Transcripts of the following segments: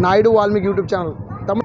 Naidu Valmiki YouTube channel. तम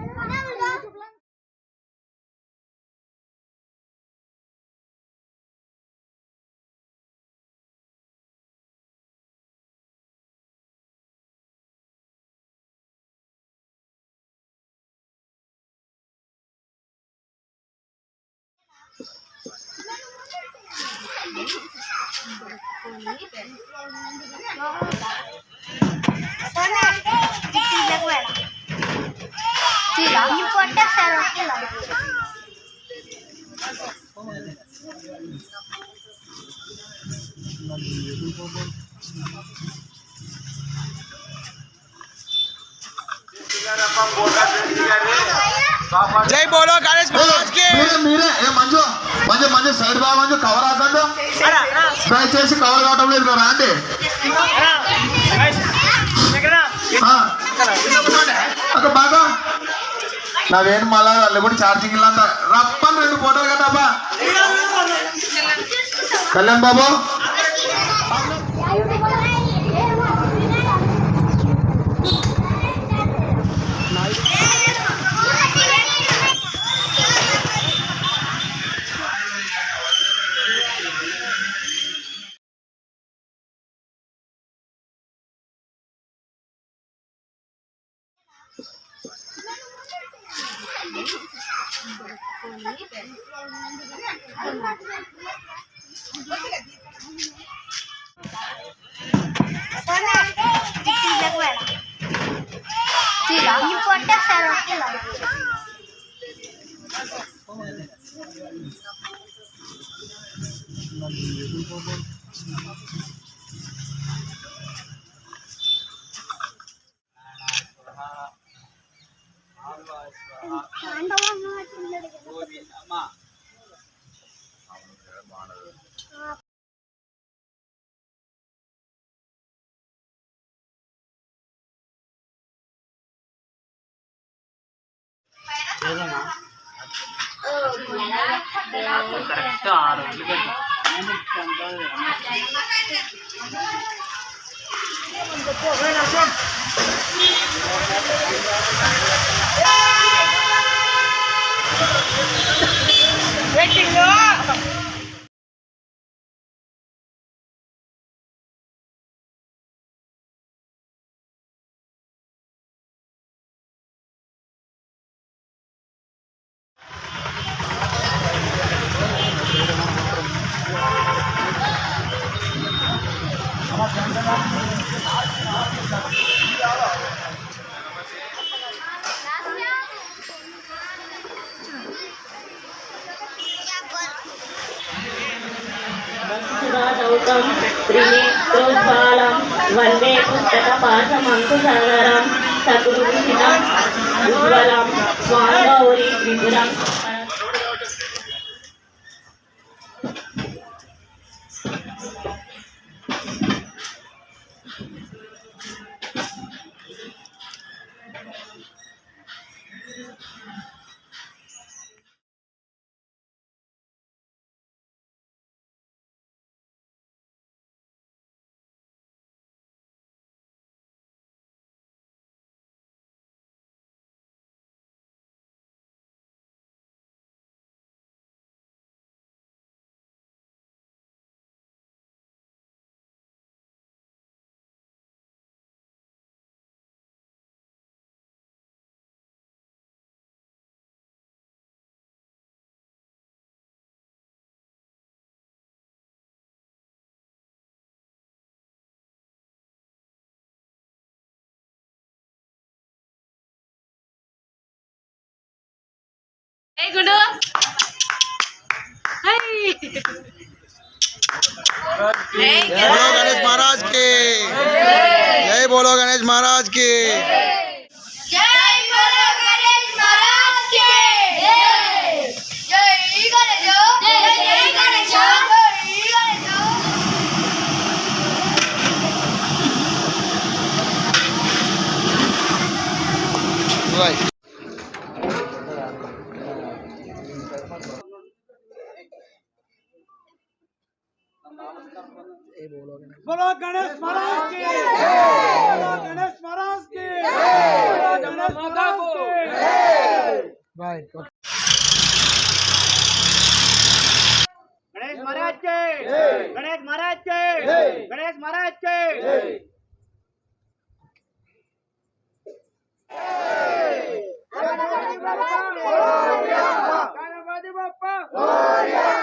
જય બોલો ગણેશ મહારાજ કે મેરા એ મંજો మంజు మంజు సైడ్ బా మంజు కవర్ ఆకండి దయచేసి కవర్ కావటం లేదు మీరు రాండి. అక్క బాగా. నావేం మళ్ళా వాళ్ళు కూడా ఛార్జింగ్ ఇలా రప్పని రెండు ఫోటోలు కట్టబ్బా Kalyan Babu. Look at Waiting, no. చౌకం త్రినేత్రోద్బాలం వందే పుస్తక పాఠమంకుసాగరం సకృషితం ఉజ్వలం స్వాంగౌరి త్రిపురం. Hey. Hey. Hey, बोलो गणेश महाराज के। जय बोलो गणेश महाराज की जय बोलो गणेश महाराज की जय जय गणेश जय जय गणेश जय गणेश Right. बोलो गणेश। महाराज की। बोलो गणेश महाराज की। बोलो गणेश महाराज की। गणेश महाराज के। गणेश महाराज के। गणेश महाराज के। गणपति गणेश महाराज के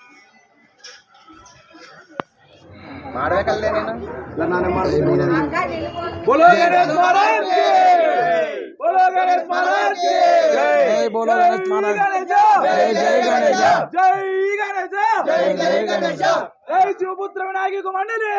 बोलो गणेश महाराज के। बोलो गणेश महाराज के। जय बोलो गणेश महाराज। जय। जय गणेश जय। गणेश जय। जय गणेश जय। शिवपुत्र विनायक मंडली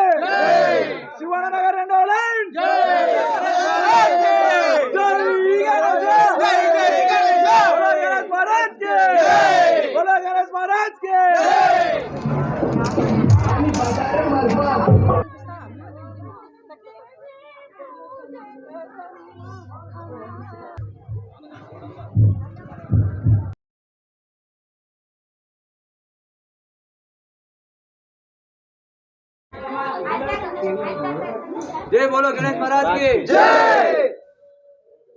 जय बोलो गणेश महाराज की जय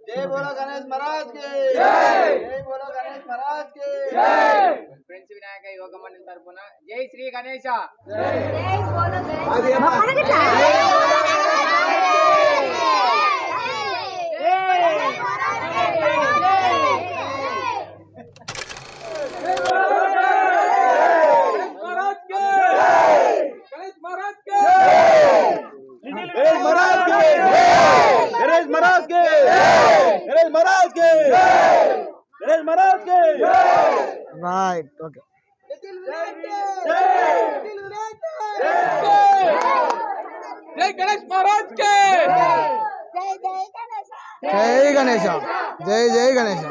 जय बोलो गणेश महाराज की जय जय बोलो गणेश महाराज की जय ఫ్రెండ్స్ వినాయక యోగ మండలి తరపున జై శ్రీ గణేశ महाराज नरेश महाराज के। नरेश महाराज के। नरेश महाराज के। राइट ओके जय। गणेश महाराज के। जय गणेश। जय जय गणेश। गणेश।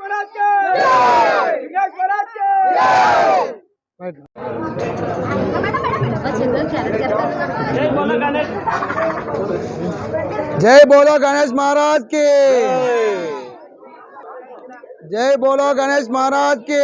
महाराज के। जय बोलो गणेश बोलो महाराज के। जय बोलो गणेश महाराज की।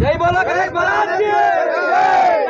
जय बोलो गणेश महाराज की जय।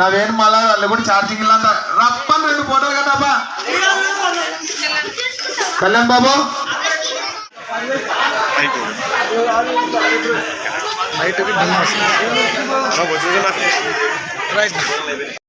నా వేరు మళ్ళా వాళ్ళు కూడా ఛార్జింగ్ ఇలా రప్పని రెండు ఫోటోలు కదబ్బా కళ్యాణ్ బాబు. బయటకు